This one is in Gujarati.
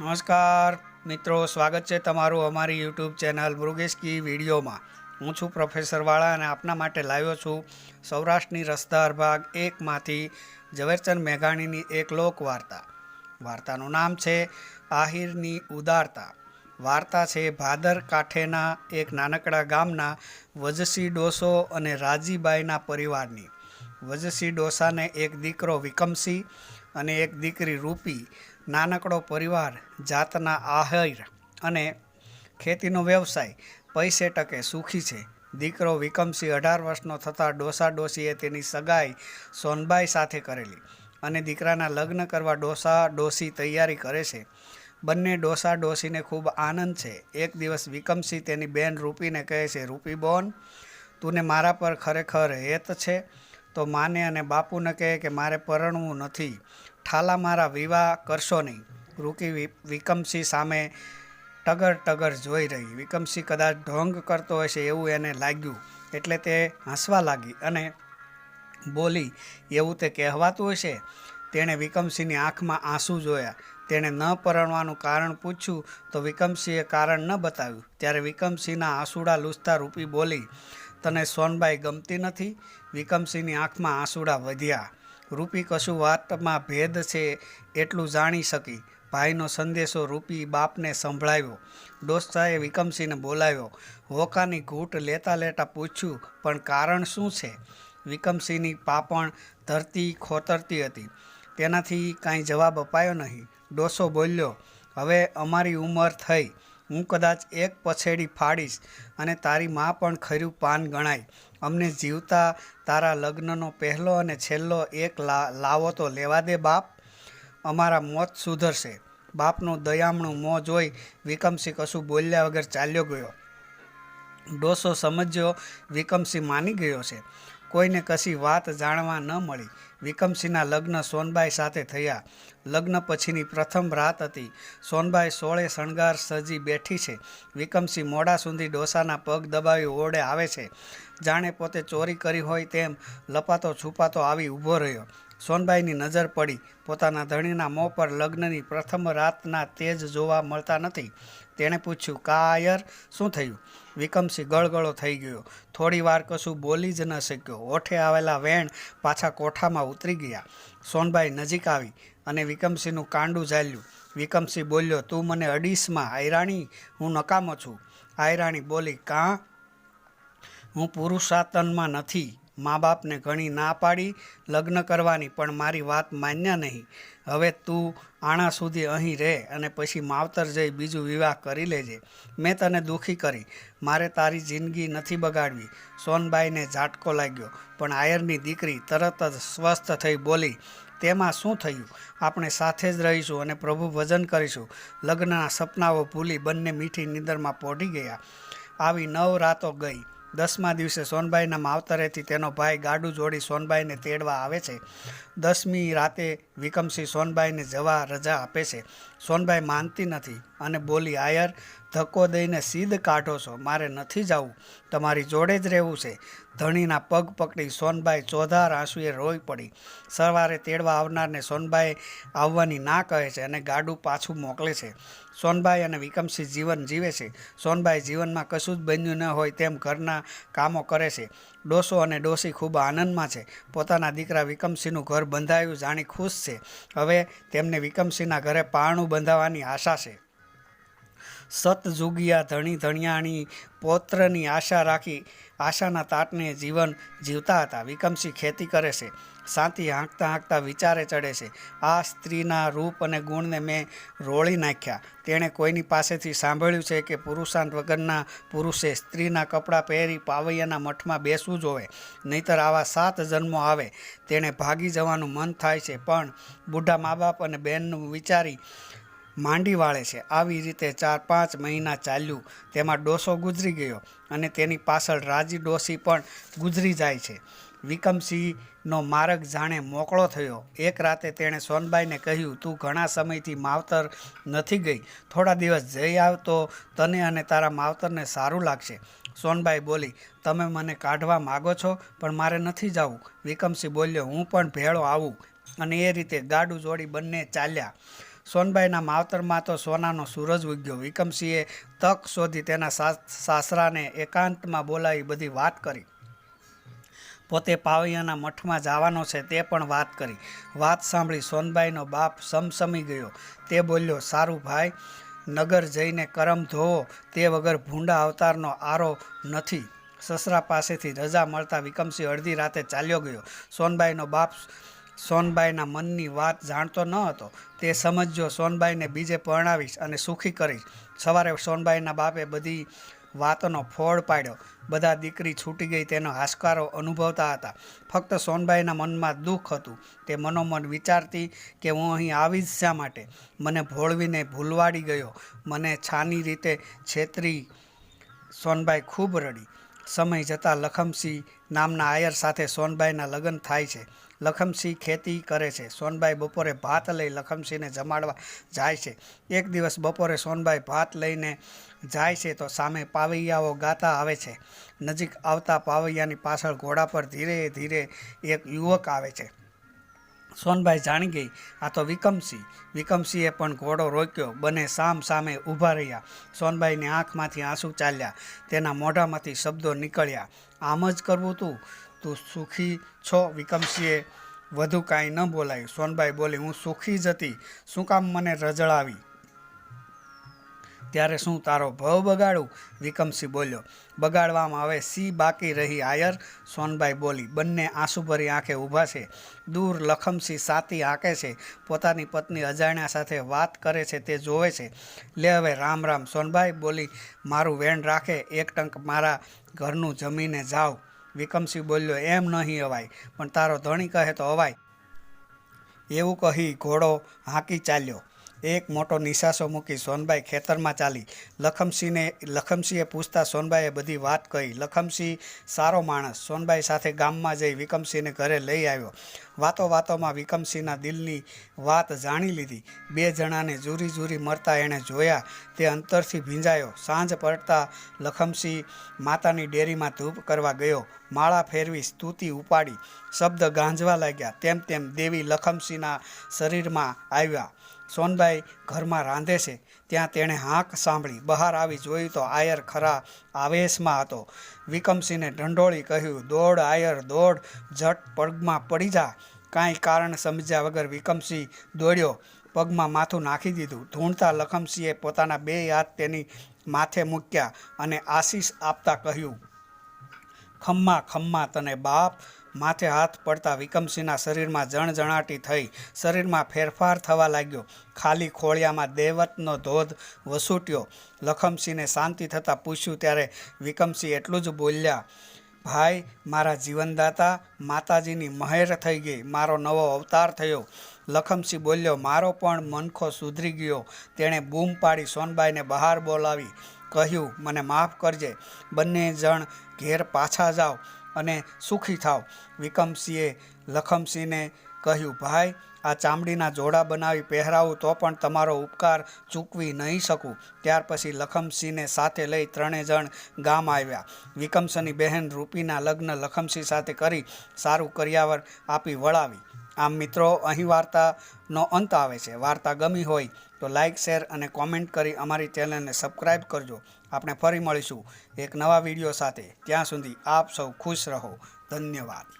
નમસ્કાર. મિત્રો, સ્વાગત છે તમારું અમારી યુટ્યુબ ચેનલ મૃગેશ કી વિડીયોમાં. હું છું પ્રોફેસર વાળા અને આપના માટે લાવ્યો છું સૌરાષ્ટ્રની રસદાર ભાગ એકમાંથી ઝવેરચંદ મેઘાણીની એક લોક વાર્તા વાર્તાનું નામ છે આહિરની ઉદારતા. વાર્તા છે ભાદર કાંઠેના એક નાનકડા ગામના વજસી ડોસો અને રાજીબાઈના પરિવારની. વજસી ડોસાને એક દીકરો વિકમસી અને એક દીકરી રૂપી નાનકડો પરિવાર, જાતના આહાર અને ખેતીનો વ્યવસાય પૈસે ટકે સુખી છે. દીકરો વિકમસિંહ અઢાર વર્ષનો થતાં ડોસા ડોસીએ તેની સગાઈ સોનબાઈ સાથે કરેલી અને દીકરાના લગ્ન કરવા ડોસા ડોસી તૈયારી કરે છે. બંને ડોસા ડોસીને ખૂબ આનંદ છે. એક દિવસ વિકમસિંહ તેની બેન રૂપીને કહે છે રૂપી બોન તુને મારા પર ખરેખર હેત છે તો માને અને બાપુને કહે કે, મારે પરણવું નથી. ઠાલા મારા વિવાહ કરશો નહીં. રૂકી વિકમસિંહ સામે ટગર ટગર જોઈ રહી. વિકમસિંહ કદાચ ઢોંગ કરતો હશે એવું એને લાગ્યું. એટલે તે હસવા લાગી અને બોલી, એવું તે કહેવાતું હશે? તેણે વિકમસિંહની આંખમાં આંસુ જોયા. તેણે ન પરણવાનું કારણ પૂછ્યું તો વિકમસિંહે કારણ ન બતાવ્યું. ત્યારે વિકમસિંહના આંસુડા લૂસતા રૂપી બોલી, તને સોનબાઈ ગમતી નથી? વિકમસિંહની આંખમાં આંસુડા વધ્યા. રૂપી કશું વાતમાં ભેદ છે એટલું જાણી શકી. ભાઈનો સંદેશો રૂપી બાપને સંભળાવ્યો. ડોસ્તાએ વિકમસિંહને બોલાવ્યો. હોકાની ઘૂંટ લેતા લેતા પૂછ્યું, પણ કારણ શું છે? વિકમસિંહની પાપણ ધરતી ખોતરતી હતી. તેનાથી કાંઈ જવાબ અપાયો નહીં. ડોસો બોલ્યો, હવે અમારી ઉંમર થઈ. હું કદાચ એક પછેડી ફાડીશ અને તારી મા પણ ખર્યું પાન ગણાય. અમને જીવતા તારા લગ્નનો પહેલો અને છેલ્લો એક લા, લાવો તો લેવા દે બાપ. અમારા મોત સુધરશે. બાપનું દયામણું મોં જોઈ વિકમસિંહ કશું બોલ્યા વગર ચાલ્યો ગયો. ડોસો સમજ્યો વિકમસિંહ માની ગયો છે. કોઈને કશી વાત જાણવા ન મળી. વિકમસિંહના લગ્ન સોનબાઈ સાથે થયા. લગ્ન પછીની પ્રથમ રાત હતી. સોનબાઈ સોળે શણગાર સજી બેઠી છે. વિકમસિંહ મોડા સુધી ડોસાના પગ દબાવી ઓરડે આવે છે. જાણે પોતે ચોરી કરી હોય તેમ લપાતો છુપાતો આવી ઊભો રહ્યો. સોનબાઈની નજર પડી. પોતાના ધણીના મોં પર લગ્નની પ્રથમ રાતના તેજ જોવા મળતા નથી. તેણે પૂછ્યું, કાયર, શું થયું? વિકમસિંહ ગળગળો થઈ ગયો. થોડી વાર કશું બોલી જ ન શક્યો. ઓઠે આવેલા વેણ પાછા કોઠામાં ઉતરી ગયા. સોનબાઈ નજીક આવી અને વિકમસિંહનું કાંડું ઝાલ્યું. વિકમસિંહ બોલ્યો, તું મને અડીસમાં આયરાણી, હું નકામો છું. આયરાણી બોલી, કાં? હું પુરુષાતનમાં નથી. મા બાપને ઘણી ના પાડી લગ્ન કરવાની, પણ મારી વાત માન્ય નહીં. હવે તું આણા સુધી અહીં રહે અને પછી માવતર જઈ બીજું વિવાહ કરી લેજે. મેં તને દુઃખી કરી. મારે તારી જિંદગી નથી બગાડવી. સોનબાઈને ઝાટકો લાગ્યો. પણ આયરની દીકરી તરત જ સ્વસ્થ થઈ બોલી, તેમાં શું થયું? આપણે સાથે જ રહીશું અને પ્રભુ ભજન કરીશું. લગ્નના સપનાઓ ભૂલી બંને મીઠી નિંદરમાં પોઢી ગયા. આવી નવ રાતો ગઈ. દસમા દિવસે સોનબાઈના માવતરેથી તેનો ભાઈ ગાડું જોડી સોનબાઈને તેડવા આવે છે. દસમી રાતે વિકમસિંહ સોનબાઈને જવા રજા આપે છે. સોનબાઈ માનતી નથી અને બોલી, આયર, ધક્કો દઈને સીધ કાઢો છો. મારે નથી જવું. તમારી જોડે જ રહેવું છે. ધણીના પગ પકડી સોનબાઈ ચોધાર આંસુએ રોઈ પડી. સવારે તેડવા આવનારને સોનબાઈ આવવાની ના કહે છે અને ગાડું પાછું મોકલે છે. સોનબાઈ અને વિકમસિંહ જીવન જીવે છે. સોનબાઈ જીવનમાં કશું જ બન્યું ન હોય તેમ ઘરના કામો કરે છે. ડોસો અને ડોસી ખૂબ આનંદમાં છે. પોતાના દીકરા વિક્રમસિંહનું ઘર બંધાયું જાણી ખુશ છે. હવે તેમને વિક્રમસિંહના ઘરે પારણું બંધાવવાની આશા છે. સત જુગિયા ધણી ધણિયાણી પૌત્રની આશા રાખી આશાના તાટને જીવન જીવતા હતા. વિકમસિંહ ખેતી કરે છે. શાંતિ હાંકતા હાંકતા વિચારે ચડે છે. આ સ્ત્રીના રૂપ અને ગુણને મેં રોળી નાખ્યા. તેણે કોઈની પાસેથી સાંભળ્યું છે કે પુરુષાંત વગરના પુરુષે સ્ત્રીના કપડાં પહેરી પાવૈયાના મઠમાં બેસવું જોવે. નહીતર આવા સાત જન્મો આવે. તેણે ભાગી જવાનું મન થાય છે. પણ બુઢા મા બાપ અને બહેનનું વિચારી માંડી વાળે છે. આવી રીતે ચાર પાંચ મહિના ચાલ્યું, તેમાં ડોસો ગુજરી ગયો અને તેની પાછળ રાજી ડોસી પણ ગુજરી જાય છે. વિકમસિંહનો માર્ગ જાણે મોકળો થયો. એક રાતે તેણે સોનબાઈને કહ્યું, તું ઘણા સમયથી માવતર નથી ગઈ. થોડા દિવસ જઈ આવ તો તને અને તારા માવતરને સારું લાગશે. સોનબાઈ બોલી, તમે મને કાઢવા માગો છો, પણ મારે નથી જવું. વિકમસિંહ બોલ્યો, હું પણ ભેળો આવું. અને એ રીતે ગાડું જોડી બંને ચાલ્યા. સોનબાઈના માવતરમાં તો સોનાનો સૂરજ ઉગ્યો. વિક્રમસિંહે તક શોધી તેના સાસ- સાસરાને એકાંતમાં બોલાવી બધી વાત કરી. પોતે પાવૈયાના મઠમાં જવાનો છે તે પણ વાત કરી. વાત સાંભળી સોનબાઈનો બાપ સમસમી ગયો. તે બોલ્યો, સારું ભાઈ, નગર જઈને કરમ ધોવો. તે વગર ભૂંડા અવતારનો આરો નથી. સસરા પાસેથી રજા મળતા વિકમસિંહ અડધી રાતે ચાલ્યો ગયો. સોનબાઈનો બાપ સોનબાઈના મનની વાત જાણતો ન હતો. તે સમજ્યો સોનબાઈને બીજે પરણાવીશ અને સુખી કરીશ. સવારે સોનબાઈના બાપે બધી વાતનો ફોડ પાડ્યો. બધા દીકરી છૂટી ગઈ તેનો હાશકારો અનુભવતા હતા. ફક્ત સોનબાઈના મનમાં દુઃખ હતું. તે મનોમન વિચારતી કે હું અહીં આવી જ શા માટે? મને ભોળવીને ભૂલવાડી ગયો. મને છાની રીતે છેતરી સોનબાઈ ખૂબ રડી. સમય જતાં લખમસિંહ નામના આયર સાથે સોનબાઈના લગ્ન થાય છે. લખમસિંહ ખેતી કરે છે. સોનબાઈ બપોરે ભાત લઈ લખમસિંહને જમાડવા જાય છે. એક દિવસ બપોરે સોનબાઈ ભાત લઈને જાય છે તો સામે પાવૈયાઓ ગાતા આવે છે. નજીક આવતા પાવૈયાની પાછળ ઘોડા પર ધીરે ધીરે એક યુવક આવે છે. સોનબાઈ જાણી ગઈ, આ તો વિકમસિંહ. વિકમસિંહે પણ ઘોડો રોક્યો, બંને સામ સામે ઊભા રહ્યા. સોનબાઈની આંખમાંથી આંસુ ચાલ્યા, તેના મોઢામાંથી શબ્દો નીકળ્યા, આમ જ કરવું તું? તું સુખી છો? વિકમસિંહે વધુ કાંઈ ન બોલાયું. સોનબાઈ બોલી, હું સુખી જ હતી. શું કામ મને રજળાવી ત્યારે શું તારો ભવ બગાડું? વિકમસિંહ બોલ્યો. બગાડવામાં હવે સી બાકી રહી આયર? સોનબાઈ બોલી, બંને આંસુભરી આંખે ઊભા છે. દૂર લખમસિંહ સાતી હાંકે છે. પોતાની પત્ની અજાણ્યા સાથે વાત કરે છે, તે જોવે છે. લે હવે રામ રામ. સોનબાઈ બોલી, મારું વેણ રાખે, એક ટંક મારા ઘરનું જમીને જાઓ વિકમસિંહ બોલ્યો, એમ નહીં અવાય, પણ તારો ધણી કહે તો અવાય. એવું કહી ઘોડો હાંકી ચાલ્યો. એક મોટો નિશાસો મૂકી સોનબાઈ ખેતરમાં ચાલી. લખમસિંહને લખમસિંહે પૂછતા સોનબાઈએ બધી વાત કહી. લખમસિંહ સારો માણસ. સોનબાઈ સાથે ગામમાં જઈ વિકમસિંહને ઘરે લઈ આવ્યો. વાતો વાતોમાં વિકમસિંહના દિલની વાત જાણી લીધી. બે જણાને જુરી જુરી મરતા એણે જોયા. તે અંતરથી ભીંજાયો. સાંજ પડતા લખમસિંહ માતાની ડેરીમાં ધૂપ કરવા ગયો. માળા ફેરવી સ્તુતિ ઉપાડી. શબ્દ ગાંજવા લાગ્યા. તેમ તેમ દેવી લખમસિંહના શરીરમાં આવ્યા. સોનબાઈ ઘરમાં રાંધે છે. ત્યાં તેણે હાંક સાંભળી. બહાર આવી જોયું તો આયર ખરા આવેશમાં હતો. વિકમસિંહને ઢંઢોળી કહ્યું, દોડ આયર, દોડ. જટ પગમાં પડી જા. કાંઈ કારણ સમજ્યા વગર વિકમસિંહ દોડ્યો. પગમાં માથું નાખી દીધું. ધૂણતા લખમસિંહે પોતાના બે હાથ તેની માથે મૂક્યા અને આશીષ આપતા કહ્યું, ખમ્મા ખમ્મા, તને બાપ માથે હાથ પડતા વિકમસિંહના શરીરમાં જણજણાટી થઈ શરીરમાં ફેરફાર થવા લાગ્યો. ખાલી ખોળિયામાં દેવતનો ધોધ વસૂટ્યો. લખમસિંહને શાંતિ થતાં પૂછ્યું, ત્યારે વિકમસિંહ એટલું જ બોલ્યા, ભાઈ, મારા જીવનદાતા, માતાજીની મહેર થઈ ગઈ, મારો નવો અવતાર થયો. લખમસિંહ બોલ્યો, મારો પણ મનખો સુધરી ગયો. તેણે બૂમ પાડી સોનબાઈને બહાર બોલાવી, કહ્યું, મને માફ કરજે, બંને જણ ઘેર પાછા જાઓ. અને સુખી થાવ. વિકમસિંહે લખમસિંહને કહ્યું, ભાઈ, આ ચામડીના જોડા બનાવી પહેરાવું તો પણ તમારો ઉપકાર ચૂકવી નહીં શકું. ત્યાર પછી લખમસિંહને સાથે લઈ ત્રણેય જણ ગામ આવ્યા. વિકમસિંહની બહેન રૂપીના લગ્ન લખમસિંહ સાથે કરી સારું કર્યાવર આપી વળાવી. આમ મિત્રો, અહીં વાર્તાનો અંત આવે છે. વાર્તા ગમી હોય તો લાઇક શેર અને કોમેન્ટ કરી અમારી ચેનલને સબસ્ક્રાઈબ કરજો. આપણે ફરી મળીશું એક નવા વીડિયો સાથે. ત્યાં સુધી આપ સૌ ખુશ રહો. ધન્યવાદ.